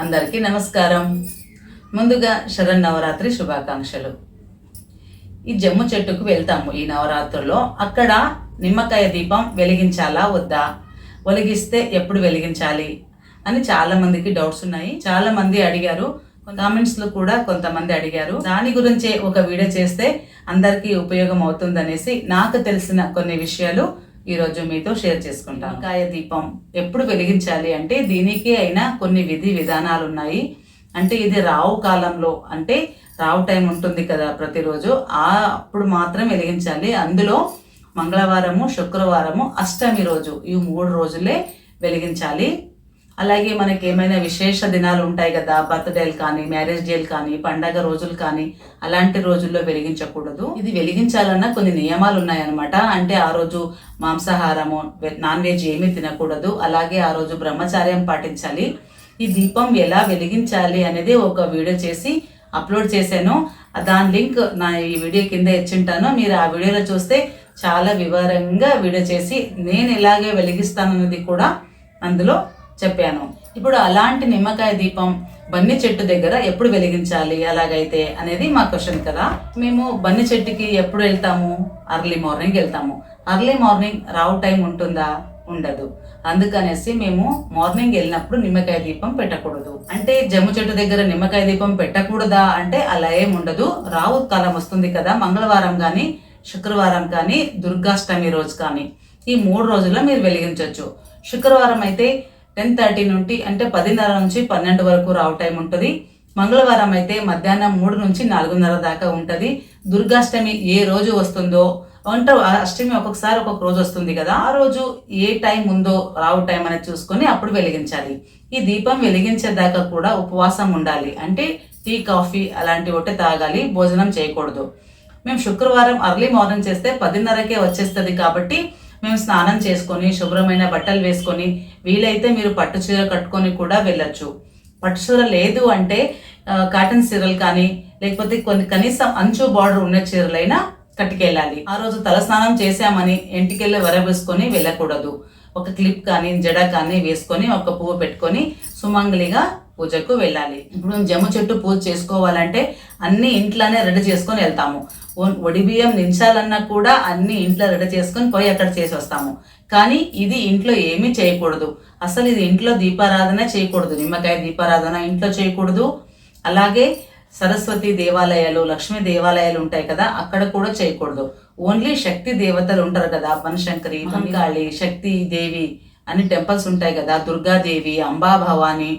అందరికీ నమస్కారం. ముందుగా శరన్నవరాత్రి శుభాకాంక్షలు. ఈ జమ్ము చెట్టుకు వెళ్తాము. ఈ నవరాత్రుల్లో అక్కడ నిమ్మకాయ దీపం వెలిగించాలా వద్దా? వెలిగిస్తే ఎప్పుడు వెలిగించాలి? అని చాలా మందికి డౌట్స్ ఉన్నాయి. చాలా మంది అడిగారు. కామెంట్స్లో కూడా కొంతమంది అడిగారు. దాని గురించే ఒక వీడియో చేస్తే అందరికీ ఉపయోగం అవుతుందనేసి నాకు తెలిసిన కొన్ని విషయాలు ఈరోజు మీతో షేర్ చేసుకుంటాను. కాయ దీపం ఎప్పుడు వెలిగించాలి అంటే దీనికి అయినా కొన్ని విధి విధానాలు ఉన్నాయి. అంటే ఇది రావు కాలంలో అంటే రావు టైం ఉంటుంది కదా ప్రతిరోజు ఆ అప్పుడు మాత్రం వెలిగించాలి. అందులో మంగళవారము శుక్రవారము అష్టమి రోజు ఈ మూడు రోజులే వెలిగించాలి. అలాగే మనకి ఏమైనా విశేష దినాలు ఉంటాయి కదా బర్త్డేలు కానీ మ్యారేజ్ డేలు కానీ పండగ రోజులు కానీ అలాంటి రోజుల్లో వెలిగించకూడదు. ఇది వెలిగించాలన్న కొన్ని నియమాలు ఉన్నాయన్నమాట. అంటే ఆ రోజు మాంసాహారము నాన్ వెజ్ ఏమీ తినకూడదు. అలాగే ఆ రోజు బ్రహ్మచార్యం పాటించాలి. ఈ దీపం ఎలా వెలిగించాలి అనేది ఒక వీడియో చేసి అప్లోడ్ చేశాను. దాని లింక్ నా ఈ వీడియో కింద ఇచ్చింటాను. మీరు ఆ వీడియోలో చూస్తే చాలా వివరంగా వీడియో చేసి నేను ఎలాగే వెలిగిస్తానన్నది కూడా అందులో చెప్పాను. ఇప్పుడు అలాంటి నిమ్మకాయ దీపం బన్ని చెట్టు దగ్గర ఎప్పుడు వెలిగించాలి? అలాగైతే అనేది మా క్వశ్చన్ కదా. మేము బన్ని చెట్టుకి ఎప్పుడు వెళ్తాము? అర్లీ మార్నింగ్ వెళ్తాము. అర్లీ మార్నింగ్ రావు టైం ఉంటుందా? ఉండదు. అందుకనేసి మేము మార్నింగ్ వెళ్ళినప్పుడు నిమ్మకాయ దీపం పెట్టకూడదు. అంటే జమ్ము చెట్టు దగ్గర నిమ్మకాయ దీపం పెట్టకూడదా? అంటే అలా ఏం ఉండదు. రావు కాలం వస్తుంది కదా మంగళవారం కానీ శుక్రవారం కానీ దుర్గాష్టమి రోజు కానీ. ఈ మూడు రోజుల్లో మీరు వెలిగించవచ్చు శుక్రవారం అయితే టెన్ థర్టీ నుండి అంటే పదిన్నర నుంచి పన్నెండు వరకు రావు టైం ఉంటుంది. మంగళవారం అయితే మధ్యాహ్నం మూడు నుంచి నాలుగున్నర దాకా ఉంటుంది. దుర్గాష్టమి ఏ రోజు వస్తుందో అంటే అష్టమి ఒక్కొక్కసారి ఒక్కొక్క రోజు వస్తుంది కదా ఆ రోజు ఏ టైం ఉందో రావు టైం అనేది చూసుకొని అప్పుడు వెలిగించాలి. ఈ దీపం వెలిగించేదాకా కూడా ఉపవాసం ఉండాలి. అంటే టీ కాఫీ అలాంటి ఒకటి తాగాలి భోజనం చేయకూడదు. మేము శుక్రవారం అర్లీ మార్నింగ్ చేస్తే పదిన్నరకే వచ్చేస్తుంది కాబట్టి మేము స్నానం చేసుకొని శుభ్రమైన బట్టలు వేసుకొని వీలైతే మీరు పట్టు చీర కట్టుకొని కూడా వెళ్ళొచ్చు. పట్టు చీర లేదు అంటే కాటన్ చీరలు కానీ లేకపోతే కొన్ని కనీసం అంచు బార్డర్ ఉన్న చీరలైనా కట్టుకెళ్ళాలి. ఆ రోజు తలస్నానం చేశామని ఎంటికెళ్ళి వరవేసుకొని వెళ్ళకూడదు. ఒక క్లిప్ కానీ జడ కానీ వేసుకొని ఒక పువ్వు పెట్టుకొని సుమంగళిగా పూజకు వెళ్ళాలి. ఇప్పుడు జమ్ము చెట్టు పూజ చేసుకోవాలంటే అన్ని ఇంట్లోనే రెడీ చేసుకొని వెళ్తాము. ఒడి బియ్యం నించాలన్నా కూడా అన్ని ఇంట్లో రెడీ చేసుకొని పోయి అక్కడ చేసి వస్తాము. కానీ ఇది ఇంట్లో ఏమీ చేయకూడదు. అసలు ఇది ఇంట్లో దీపారాధన చేయకూడదు. నిమ్మకాయ దీపారాధన ఇంట్లో చేయకూడదు. అలాగే సరస్వతి దేవాలయాలు లక్ష్మీ దేవాలయాలు ఉంటాయి కదా అక్కడ కూడా చేయకూడదు. ఓన్లీ శక్తి దేవతలు ఉంటారు కదా బనశంకరి మహంకాళి శక్తి దేవి అని టెంపుల్స్ ఉంటాయి కదా దుర్గాదేవి అంబా భవాని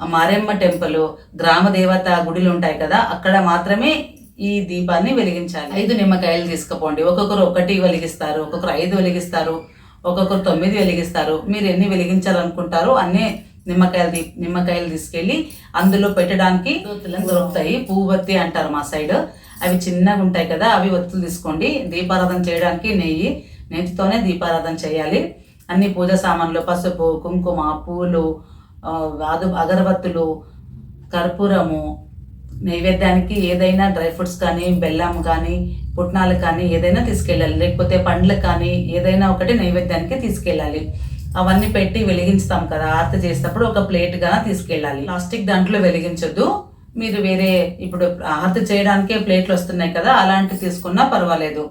మారెమ్మ టెంపుల్ గ్రామ దేవత గుడిలు ఉంటాయి కదా అక్కడ మాత్రమే ఈ దీపాన్ని వెలిగించాలి. ఐదు నిమ్మకాయలు తీసుకుపోండి. ఒక్కొక్కరు ఒకటి వెలిగిస్తారు ఒక్కొక్కరు ఐదు వెలిగిస్తారు ఒక్కొక్కరు తొమ్మిది వెలిగిస్తారు. మీరు ఎన్ని వెలిగించాలనుకుంటారో అన్ని నిమ్మకాయలు నిమ్మకాయలు తీసుకెళ్ళి అందులో పెట్టడానికి దొరుకుతాయి. పువ్వొత్తి అంటారు మా సైడ్. అవి చిన్నగా ఉంటాయి కదా అవి ఒత్తులు తీసుకోండి. దీపారాధన చేయడానికి నెయ్యి నేతితోనే దీపారాధన చేయాలి. అన్ని పూజ సామాన్లు పసుపు కుంకుమ పూలు అగరబత్తులు కర్పూరము నైవేద్యానికి ఏదైనా డ్రై ఫ్రూట్స్ కానీ బెల్లం కానీ పుట్నాలు కానీ ఏదైనా తీసుకెళ్ళాలి. లేకపోతే పండ్లు కానీ ఏదైనా ఒకటి నైవేద్యానికి తీసుకెళ్ళాలి. అవన్నీ పెట్టి వెలిగించుతాం కదా ఆర్త చేసేటప్పుడు ఒక ప్లేట్గా తీసుకెళ్ళాలి. ప్లాస్టిక్ దాంట్లో వెలిగించొద్దు. మీరు వేరే ఇప్పుడు ఆరతి చేయడానికే ప్లేట్లు వస్తున్నాయి కదా అలాంటివి తీసుకున్నా పర్వాలేదు.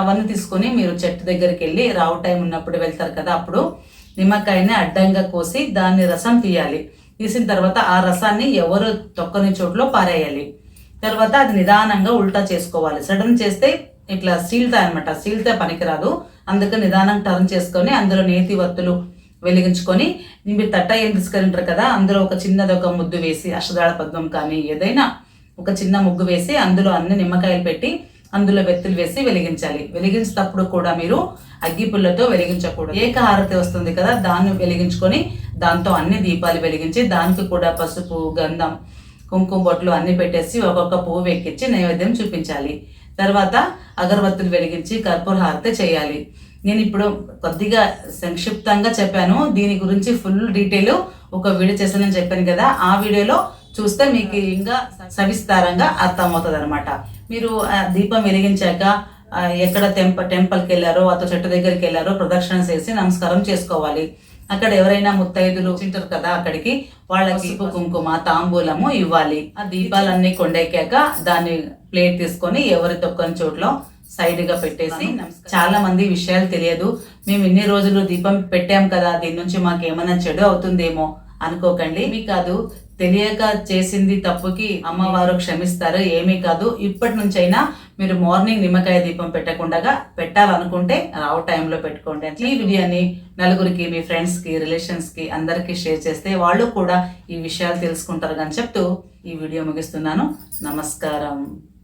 అవన్నీ తీసుకొని మీరు చెట్టు దగ్గరికి వెళ్ళి రావు టైం ఉన్నప్పుడు వెళ్తారు కదా అప్పుడు నిమ్మకాయని అడ్డంగా కోసి దాన్ని రసం తీయాలి. తీసిన తర్వాత ఆ రసాన్ని ఎవరు తొక్కని చోట్లో పారేయాలి? తర్వాత అది నిదానంగా ఉల్టా చేసుకోవాలి. సడన్ చేస్తే ఇట్లా సీల్తా అనమాట సీల్తే పనికిరాదు. అందుకని నిదానం టర్న్ చేసుకొని అందులో నేతి వత్తులు వెలిగించుకొని మీరు తట్ట ఏం తీసుకెళ్ళింటారు కదా అందులో ఒక చిన్నది ఒక ముద్దు వేసి అష్టదాళ పద్మం కానీ ఏదైనా ఒక చిన్న ముగ్గు వేసి అందులో అన్ని నిమ్మకాయలు పెట్టి అందులో వెత్తులు వేసి వెలిగించాలి. వెలిగించేటప్పుడు కూడా మీరు అగ్గి పుల్లతో వెలిగించకూడదు. ఏకహారతి వస్తుంది కదా దాన్ని వెలిగించుకొని దాంతో అన్ని దీపాలు వెలిగించి దానికి కూడా పసుపు గంధం కుంకుమ బొట్లు అన్ని పెట్టేసి ఒక్కొక్క పువ్వు ఎక్కించి నైవేద్యం చూపించాలి. తర్వాత అగరబత్తులు వెలిగించి కర్పూర హారతి చేయాలి. నేను ఇప్పుడు కొద్దిగా సంక్షిప్తంగా చెప్పాను. దీని గురించి ఫుల్ డీటెయిల్ ఒక వీడియో చేశానని చెప్పాను కదా. ఆ వీడియోలో చూస్తే మీకు ఇంకా సవిస్తారంగా అర్థమవుతుంది అనమాట మీరు దీపం వెలిగించాక ఎక్కడ టెంప టెంపుల్కి వెళ్ళారో అతను చెట్టు దగ్గరికి వెళ్ళారో ప్రదక్షిణ చేసి నమస్కారం చేసుకోవాలి. అక్కడ ఎవరైనా ముత్తైదులు తింటారు కదా అక్కడికి వాళ్ళకి కుంకుమ తాంబూలము ఇవ్వాలి. ఆ దీపాలన్నీ కొండెక్కాక దాన్ని ప్లేట్ తీసుకొని ఎవరి తొక్కని చోట్లో సైడ్గా పెట్టేసి చాలా మంది విషయాలు తెలియదు. మేము ఇన్ని రోజులు దీపం పెట్టాం కదా దీని నుంచి మాకు ఏమైనా చెడు అవుతుందేమో అనుకోకండి. మీ కాదు. తెలియక చేసింది తప్పుకి అమ్మవారు క్షమిస్తారు. ఏమీ కాదు. ఇప్పటి నుంచైనా మీరు మార్నింగ్ నిమ్మకాయ దీపం పెట్టకుండా పెట్టాలనుకుంటే రావు టైంలో పెట్టుకోండి. ఈ వీడియోని నలుగురికి మీ ఫ్రెండ్స్కి రిలేషన్స్కి అందరికీ షేర్ చేస్తే వాళ్ళు కూడా ఈ విషయాలు తెలుసుకుంటారు అని చెప్తూ ఈ వీడియో ముగిస్తున్నాను. నమస్కారం.